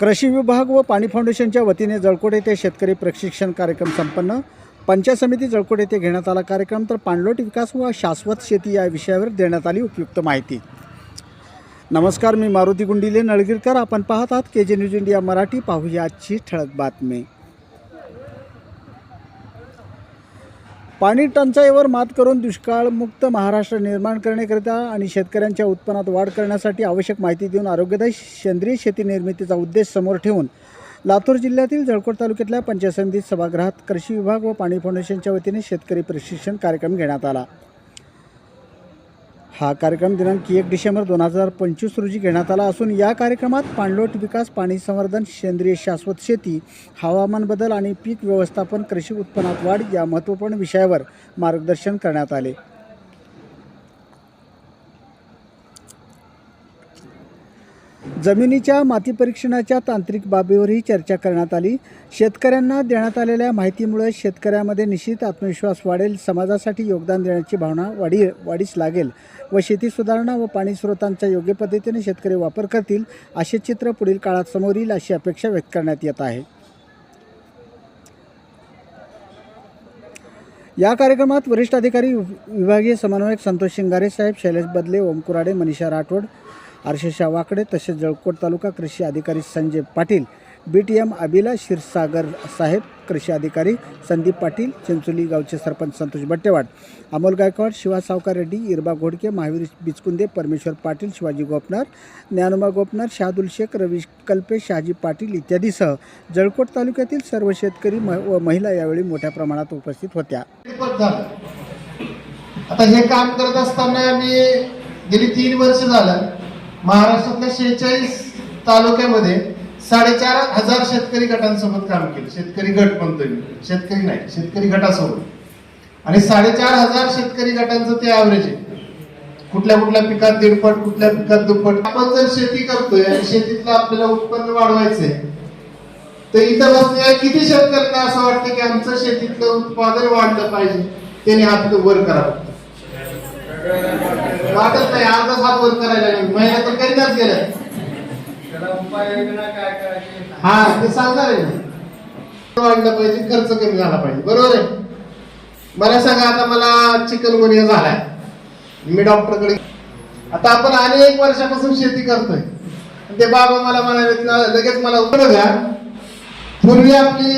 कृषी विभाग व पाणी फाउंडेशनच्या वतीने जळकोट येथे शेतकरी प्रशिक्षण कार्यक्रम संपन्न. पंचायत समिती जळकोट येथे घेण्यात आला कार्यक्रम. तर पाणलोट विकास व शाश्वत शेती या विषयावर देण्यात आली उपयुक्त माहिती. नमस्कार मी मारुती गुंडिले. नळगीरकर आपण पाहत आहात के जे न्यूज इंडिया मराठी. पाहूया आजची ठळक बातमी. पाणी टंचाईवर मात करून दुष्काळमुक्त महाराष्ट्र निर्माण करण्याकरिता आणि शेतकऱ्यांच्या उत्पन्नात वाढ करण्यासाठी आवश्यक माहिती देऊन आरोग्यदायी सेंद्रिय शेती निर्मितीचा उद्देश समोर ठेवून लातूर जिल्ह्यातील जळकोट तालुक्यातल्या पंचायत सभागृहात कृषी विभाग व पाणी फाउंडेशनच्या वतीने शेतकरी प्रशिक्षण कार्यक्रम घेण्यात आला. हा कार्यक्रम दिनांक एक डिसेंबर दोन हजार पंचवीस रोजी घेण्यात आला असून या कार्यक्रमात पाणलोट विकास पाणी संवर्धन सेंद्रिय शाश्वत शेती हवामान बदल आणि पीक व्यवस्थापन कृषी उत्पन्नात वाढ या महत्त्वपूर्ण विषयावर मार्गदर्शन करण्यात आले. जमिनीच्या माती परीक्षणाच्या तांत्रिक बाबीवरही चर्चा करण्यात आली. शेतकऱ्यांना देण्यात आलेल्या माहितीमुळे शेतकऱ्यामध्ये निश्चित आत्मविश्वास वाढेल समाजासाठी योगदान देण्याची भावना वाढी वाढीस लागेल व शेती सुधारणा व पाणी स्रोतांचा योग्य पद्धतीने शेतकरी वापर करतील असे चित्र पुढील काळात समोर येईल अशी अपेक्षा व्यक्त करण्यात येत आहे. या कार्यक्रमात वरिष्ठ अधिकारी विभागीय समन्वयक संतोष शिंगारे साहेब शैलेश बदले ओम कुराडे मनीषा राठोड आरशेषा वाकडे तसेच जळकोट तालुका कृषी अधिकारी Sanjay Patil. B T M अबिला Kshirsagar साहेब कृषी अधिकारी संदीप पाटील चिंचोली गावचे सरपंच संतोष बट्टेवाड अमोल गायकवाड शिवा सावकार रेड्डी इरबा घोडके महावीर बिचकुंदे परमेश्वर पाटील शिवाजी गोपनार ज्ञानोबा गोपनार शाहदुल शेख रवी कल्पे शहाजी पाटील इत्यादीसह जळकोट तालुक्यातील सर्व शेतकरी म- व महिला यावेळी मोठ्या प्रमाणात उपस्थित होत्या. आता हे काम करत असताना मी गेली तीन वर्ष झालं महाराष्ट्रातल्या शेहेचाळीस तालुक्यामध्ये साडेचार हजार शेतकरी गटांसोबत काम केलं. शेतकरी गट म्हणतोय मी. शेतकरी नाही शेतकरी गटासोबत. आणि साडेचार हजार शेतकरी गटांचं ते ऍव्हरेज आहे. कुठल्या कुठल्या पिकात दीडपट कुठल्या पिकात दुप्पट. आपण जर शेती करतोय आणि शेतीतलं आपल्याला उत्पन्न वाढवायचंय तर इथं बसलेल्या किती शेतकऱ्यांना असं वाटतं की आमचं शेतीतलं उत्पादन वाढलं पाहिजे. त्याने हात वर करावं वाटत नाही आजच हात वर करायला लागेल. महिला तर करीनाच गेल्या हा ते सांगणार आहे वाढलं पाहिजे खर्च कमी झाला पाहिजे. बरोबर आहे? मला सांगा आता मला चिकन गुन्हे झालाय. मी डॉक्टरकडे आता आपण अनेक वर्षापासून शेती करतोय. ते बाबा मला म्हणाले "ना, लगेच मला उत्तर द्या पूर्वी आपले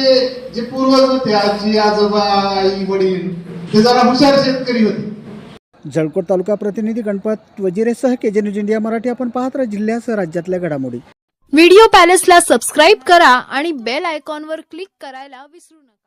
जे पूर्वज होते आजी आजोबा आई वडील ते जरा हुशार शेतकरी होते. जळकोट तालुका प्रतिनिधी गणपत वजिरेसह के जे न्यूज इंडिया मराठी आपण पाहत राहा जिल्ह्यासह राज्यातल्या घडामोडी. व्हिडिओ पॅलेसला सबस्क्राईब करा आणि बेल आयकॉनवर क्लिक करायला विसरू नका.